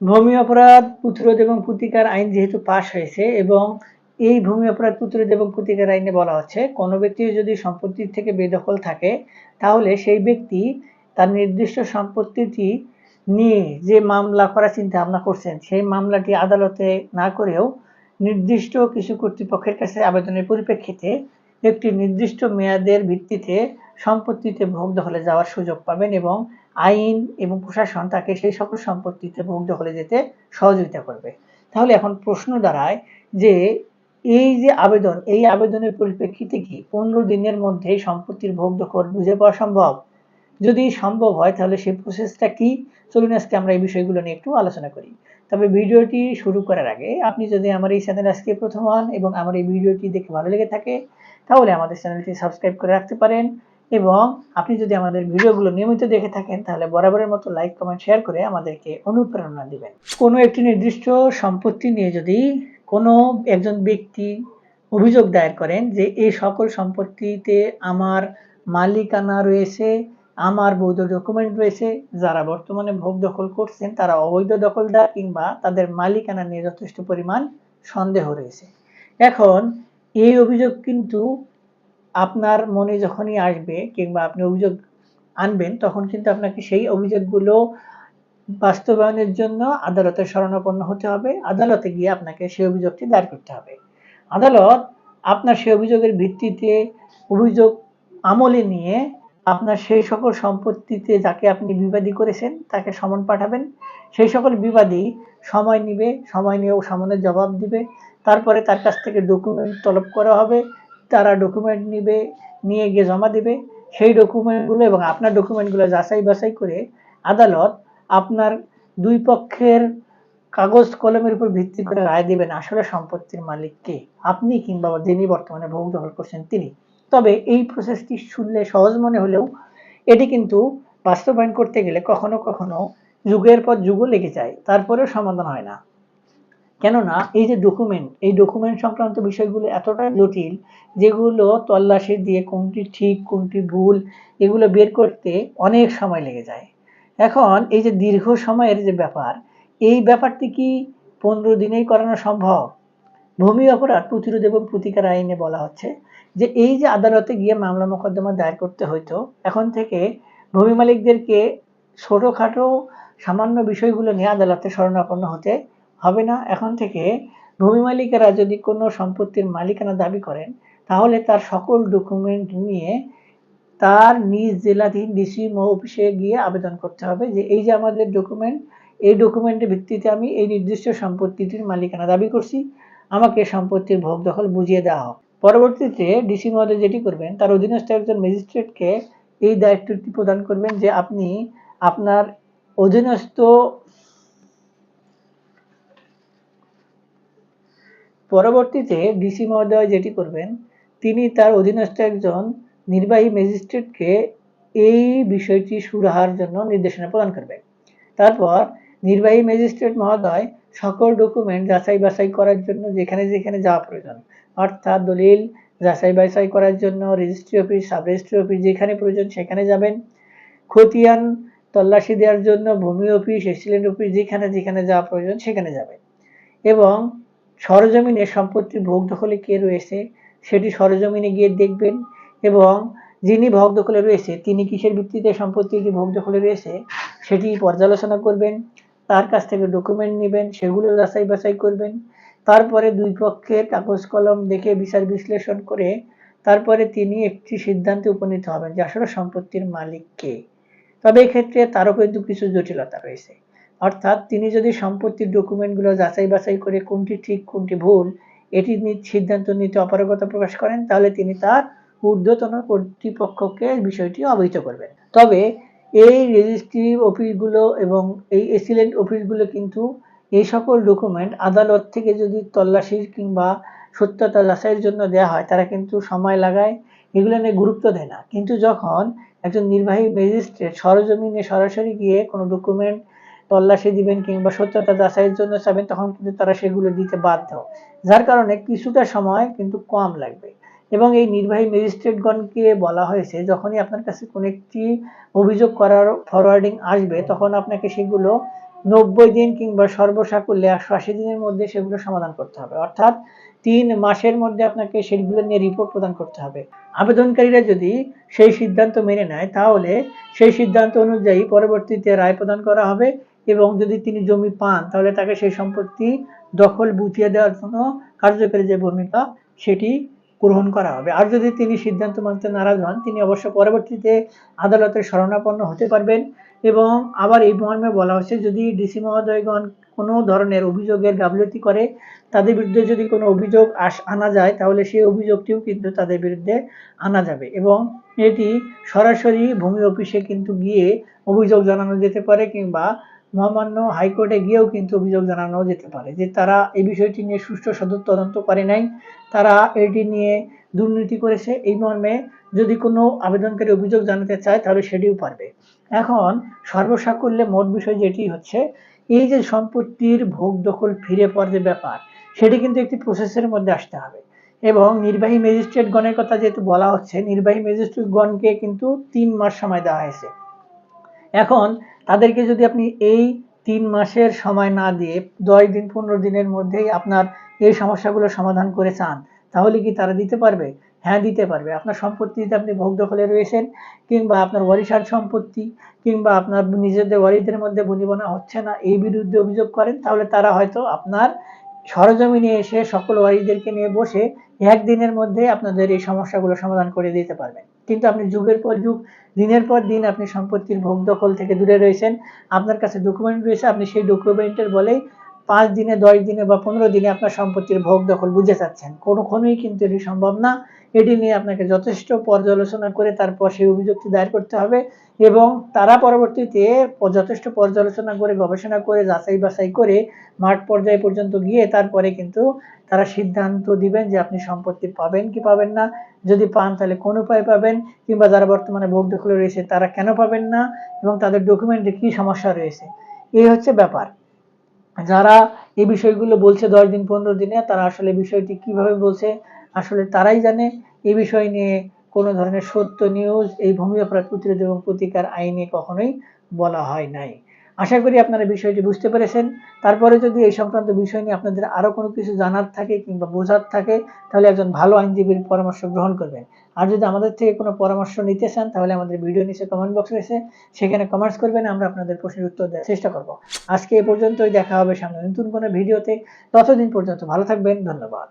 ভূমি অপরাধ, প্রতিরোধ এবং প্রতিকার আইন যেহেতু পাশ হয়েছে এবং এই ভূমি অপরাধ, প্রতিরোধ এবং প্রতিকার আইনে বলা হচ্ছে, কোনো ব্যক্তির যদি সম্পত্তি থেকে বেদখল থাকে, তাহলে সেই ব্যক্তি তার নির্দিষ্ট সম্পত্তিটি নিয়ে যে মামলা করার চিন্তা ভাবনা করছেন, সেই মামলাটি আদালতে না করেও নির্দিষ্ট কিছু কর্তৃপক্ষের কাছে আবেদনের পরিপ্রেক্ষিতে একটি নির্দিষ্ট মেয়াদের ভিত্তিতে সম্পত্তিতে ভোগ দখলে যাওয়ার সুযোগ পাবেন এবং আইন এবং প্রশাসন তাকে সেই সকল সম্পত্তিতে ভোগ দখলে যেতে সহযোগিতা করবে। তাহলে এখন প্রশ্ন দাঁড়ায় যে এই যে আবেদন, এই আবেদনের পরিপ্রেক্ষিতে কি পনেরো দিনের মধ্যে সম্পত্তির ভোগ দখল বুঝে পাওয়া সম্ভব? যদি সম্ভব হয়, তাহলে সেই প্রসেসটা কি? চলুন আজকে আমরা এই বিষয়গুলো নিয়ে একটু আলোচনা করি। তবে ভিডিওটি শুরু করার আগে আপনি যদি আমার এই চ্যানেল আজকে প্রথম হন এবং আমার এই ভিডিওটি দেখে ভালো লেগে থাকে, তাহলে আমাদের চ্যানেলটি সাবস্ক্রাইব করে রাখতে পারেন। এবং আপনি যদি আমাদের ভিডিওগুলো নিয়মিত দেখে থাকেন, তাহলে বরাবরের মতো লাইক কমেন্ট শেয়ার করে আমাদেরকে অনুপ্রেরণা দিবেন। কোনো একটি নির্দিষ্ট সম্পত্তি নিয়ে যদি কোনো একজন ব্যক্তি অভিযোগ দায়ের করেন যে এই সকল সম্পত্তিতে আমার মালিকানা রয়েছে, আমার বৈধ ডকুমেন্ট রয়েছে, যারা বর্তমানে ভোগ দখল করছেন, তারা অবৈধ দখলদার কিংবা তাদের মালিকানা নিয়ে যথেষ্ট পরিমাণ সন্দেহ রয়েছে। এখন, এই অভিযোগ কিন্তু আপনার মনে যখনই আসবে কিংবা আপনি অভিযোগ আনবেন, তখন কিন্তু আপনাকে সেই অভিযোগগুলো বাস্তবায়নের জন্য আদালতের শরণাপন্ন হতে হবে। আদালতে গিয়ে আপনাকে সেই অভিযোগটি দায়ের করতে হবে। আদালত আপনার সেই অভিযোগের ভিত্তিতে অভিযোগ আমলে নিয়ে আপনার সেই সকল সম্পত্তিতে যাকে আপনি বিবাদী করেছেন তাকে সমন পাঠাবেন। সেই সকল বিবাদী সময় নিবে, সময় নিয়ে ও সামনের জবাব দিবে। তারপরে তার কাছ থেকে ডকুমেন্ট তলব করা হবে। তারা ডকুমেন্ট নিবে, নিয়ে গিয়ে জমা দিবে। সেই ডকুমেন্টগুলো এবং আপনার ডকুমেন্টগুলো যাচাই বাছাই করে আদালত আপনার দুই পক্ষের কাগজ কলমের উপর ভিত্তি করে রায় দেবেন আসলে সম্পত্তির মালিক কে? আপনি কিংবা যিনি বর্তমানে ভোগ দখল করছেন তিনি। তবে এই প্রসেসটি শুনলে সহজ মনে হলেও এটি কিন্তু বাস্তবায়ন করতে গেলে কখনো কখনো যুগের পর যুগও লেগে যায়, তারপরেও সমাধান হয় না। কেননা এই যে ডকুমেন্ট এই ডকুমেন্ট সংক্রান্ত বিষয়গুলো এতটা জটিল, যেগুলো তল্লাশি দিয়ে কোনটি ঠিক, কোনটি ভুল, এগুলো বের করতে অনেক সময় লেগে যায়। এখন এই যে দীর্ঘ সময়ের যে ব্যাপার, এই ব্যাপারটি কি পনেরো দিনেই করানো সম্ভব? ভূমি অপরাধ প্রতিরোধ এবং প্রতিকার আইনে বলা হচ্ছে যে এই যে আদালতে গিয়ে মামলা মোকদ্দমা দায়ের করতে হইতো, এখন থেকে ভূমি মালিকদেরকে ছোটোখাটো সামান্য বিষয়গুলো নিয়ে আদালতে শরণাপন্ন হতে হবে না। এখন থেকে ভূমি মালিকেরা যদি কোনো সম্পত্তির মালিকানা দাবি করেন, তাহলে তার সকল ডকুমেন্ট নিয়ে তার নিজ জেলাধীন ডিসি অফিসে গিয়ে আবেদন করতে হবে যে, এই যে আমাদের ডকুমেন্ট, এই ডকুমেন্টের ভিত্তিতে আমি এই নির্দিষ্ট সম্পত্তিটির মালিকানা দাবি করছি। আমাকে সম্পত্তির ভোগ দখল বুঝিয়ে দেওয়া হোক। পরবর্তীতে ডিসি মহোদয় যেটি করবেন, তার অধীনস্থ একজন ম্যাজিস্ট্রেটকে এই দায়িত্বটি প্রদান করবেন যে, আপনি আপনার অধীনস্থ পরবর্তীতে ডিসি মহোদয় যেটি করবেন, তিনি তার অধীনস্থ একজন নির্বাহী ম্যাজিস্ট্রেটকে এই বিষয়টি সুরাহার জন্য নির্দেশনা প্রদান করবেন তারপর নির্বাহী ম্যাজিস্ট্রেট মহোদয় সকল ডকুমেন্ট যাচাই বাছাই করার জন্য যেখানে যেখানে যাওয়া প্রয়োজন, অর্থাৎ দলিল যাচাই বাছাই করার জন্য registry office sub registry office যেখানে প্রয়োজন সেখানে যাবেন। খতিয়ান তল্লাশি দেওয়ার জন্য ভূমি অফিস এক্সিলেন্ট অফিস যেখানে যেখানে যাওয়া প্রয়োজন সেখানে যাবেন। এবং সরজমিনে সম্পত্তির ভোগ দখলে কে রয়েছে, সেটি সরজমিনে গিয়ে দেখবেন। এবং যিনি ভোগ দখলে রয়েছে, তিনি কিসের ভিত্তিতে সম্পত্তিটি ভোগ দখলে রয়েছে, সেটি পর্যালোচনা করবেন। তার কাছ থেকে ডকুমেন্ট নেবেন, সেগুলো যাচাই বাছাই করবেন। তারপরে দুই পক্ষের কাগজ কলম দেখে বিচার বিশ্লেষণ করে তারপরে তিনি একটি সিদ্ধান্তে উপনীত হবেন যে আসলে সম্পত্তির মালিক কে। তবে এক্ষেত্রে তারও কিন্তু কিছু জটিলতা রয়েছে। অর্থাৎ তিনি যদি সম্পত্তির ডকুমেন্টগুলো যাচাই বাছাই করে কোনটি ঠিক, কোনটি ভুল, এটি সিদ্ধান্ত নিতে অপারগতা প্রকাশ করেন, তাহলে তিনি তার ঊর্ধ্বতন কর্তৃপক্ষকে বিষয়টি অবহিত করবেন। তবে এই রেজিস্ট্রি অফিসগুলো এবং এই এসিলেন্ট অফিসগুলো কিন্তু এই সকল ডকুমেন্ট আদালত থেকে যদি তল্লাশির কিংবা সত্যতা যাচাইয়ের জন্য দেওয়া হয়, তারা কিন্তু সময় লাগায়, এগুলো নিয়ে গুরুত্ব দেয় না। কিন্তু যখন একজন নির্বাহী ম্যাজিস্ট্রেট সরজমিনে সরাসরি গিয়ে কোনো ডকুমেন্ট তল্লাশি দিবেন কিংবা সত্যতা যাচাইয়ের জন্য চাবেন তখন কিন্তু তারা সেগুলো দিতে বাধ্য। যার কারণে কিছুটা সময় কিন্তু কম লাগবে। এবং এই নির্বাহী ম্যাজিস্ট্রেটগণকে বলা হয়েছে, যখনই আপনার কাছে কোনো একটি অভিযোগ করার ফরওয়ার্ডিং আসবে, তখন আপনাকে সেগুলো নব্বই দিন কিংবা সর্বসাকুল্যে একশো আশি দিনের মধ্যে সেগুলো সমাধান করতে হবে। অর্থাৎ তিন মাসের মধ্যে আপনাকে সেগুলো নিয়ে রিপোর্ট প্রদান করতে হবে। আবেদনকারীরা যদি সেই সিদ্ধান্ত মেনে নেয়, তাহলে সেই সিদ্ধান্ত অনুযায়ী পরবর্তীতে রায় প্রদান করা হবে এবং যদি তিনি জমি পান, তাহলে তাকে সেই সম্পত্তি দখল বুঝিয়ে দেওয়ার জন্য কার্যকরী যে ভূমিকা, সেটি গ্রহণ করা হবে। আর যদি তিনি সিদ্ধান্ত মানতে নারাজ হন, তিনি অবশ্য পরবর্তীতে আদালতের শরণাপন্ন হতে পারবেন এবং আবার এই মর্মে বলা হচ্ছে যদি ডিসি মহোদয়গণ কোনো ধরনের অভিযোগের গাফলতি করে, তাদের বিরুদ্ধে যদি কোনো অভিযোগ আস, আনা যায়, তাহলে সেই অভিযোগটিও কিন্তু তাদের বিরুদ্ধে আনা যাবে এবং এটি সরাসরি ভূমি অফিসে কিন্তু গিয়ে অভিযোগ জানানো যেতে পারে কিংবা মহামান্য হাইকোর্টে গিয়েও কিন্তু অভিযোগ জানানো যেতে পারে যে তারা এই বিষয়টি নিয়ে সুষ্ঠু সদর তদন্ত করে নাই। তারা এটি নিয়ে দুর্নীতি করেছে। এই মর্মে যদি কোনো আবেদনকারী অভিযোগ জানাতে চায় তাহলে সেটিও পারবে। এখন সর্বসাকুল্যে মোট বিষয় যেটি হচ্ছে, এই যে সম্পত্তির ভোগ দখল ফিরে পাওয়ার যে ব্যাপার, সেটি কিন্তু একটি প্রসেসের মধ্যে আসতে হবে। এবং নির্বাহী ম্যাজিস্ট্রেটগণের কথা যেহেতু বলা হচ্ছে, নির্বাহী ম্যাজিস্ট্রেটগণকে কিন্তু তিন মাস সময় দেওয়া হয়েছে। এখন তাদেরকে যদি আপনি এই তিন মাসের সময় না দিয়ে দশ দিন, পনেরো দিনের মধ্যেই আপনার এই সমস্যাগুলো সমাধান করে চান, তাহলে কি তারা দিতে পারবে? হ্যাঁ দিতে পারবে। আপনার সম্পত্তিতে আপনি ভোগ দখলে রয়েছেন, কিংবা আপনার ওয়ারিশার সম্পত্তি, কিংবা আপনার নিজেদের ওয়ারিদের মধ্যে বনিবনা হচ্ছে না, এই বিরুদ্ধে অভিযোগ করেন, তাহলে তারা হয়তো আপনার সরজমিনে এসে সকল ওয়ারিদেরকে নিয়ে বসে একদিনের মধ্যে আপনাদের এই সমস্যাগুলো সমাধান করে দিতে পারবেন। কিন্তু আপনি যুগের পর যুগ, দিনের পর দিন আপনি সম্পত্তির ভোগ দখল থেকে দূরে রয়েছেন। আপনার কাছে ডকুমেন্ট রয়েছে, আপনি সেই ডকুমেন্টের বলেই পাঁচ দিনে, দশ দিনে বা পনেরো দিনে আপনার সম্পত্তির ভোগ দখল বুঝে যাচ্ছেন। কোনোক্ষণই কিন্তু এটি সম্ভব না। এটি নিয়ে আপনাকে যথেষ্ট পর্যালোচনা করে তারপর সেই অভিযোগটি দায়ের করতে হবে এবং তারা পরবর্তীতে যথেষ্ট পর্যালোচনা করে, গবেষণা করে, যাচাই বাছাই করে মাঠ পর্যায়ে পর্যন্ত গিয়ে তারপরে কিন্তু তারা সিদ্ধান্ত দিবেন যে আপনি সম্পত্তি পাবেন কি পাবেন না। যদি পান তাহলে কোন উপায় পাবেন? কিংবা যারা বর্তমানে ভোগ দখলে রয়েছে তারা কেন পাবেন না? এবং তাদের ডকুমেন্টে কি সমস্যা রয়েছে? এই হচ্ছে ব্যাপার। যারা এই বিষয়গুলো বলছে দশ দিন, পনেরো দিনে, তারা আসলে বিষয়টি কীভাবে বলছে? আসলে তারাই জানে এই বিষয় নিয়ে কোনো ধরনের সত্য নিউজ এই ভূমি অপরাধ প্রতিরোধ এবং প্রতিকার আইনে কখনোই বলা হয় নাই। আশা করি আপনারা বিষয়টি বুঝতে পেরেছেন। তারপরে যদি এই সংক্রান্ত বিষয় নিয়ে আপনাদের আরও কোনো কিছু জানার থাকে কিংবা বোঝার থাকে, তাহলে একজন ভালো আইনজীবীর পরামর্শ গ্রহণ করবেন। আর যদি আমাদের থেকে কোনো পরামর্শ নিতে চান, তাহলে আমাদের ভিডিও নিচে কমেন্ট বক্স রয়েছে। সেখানে কমেন্টস করবেন, আমরা আপনাদের প্রশ্নের উত্তর দেওয়ার চেষ্টা করব। আজকে এ পর্যন্তই, দেখা হবে সামনে নতুন কোনো ভিডিওতে। ততদিন পর্যন্ত ভালো থাকবেন, ধন্যবাদ।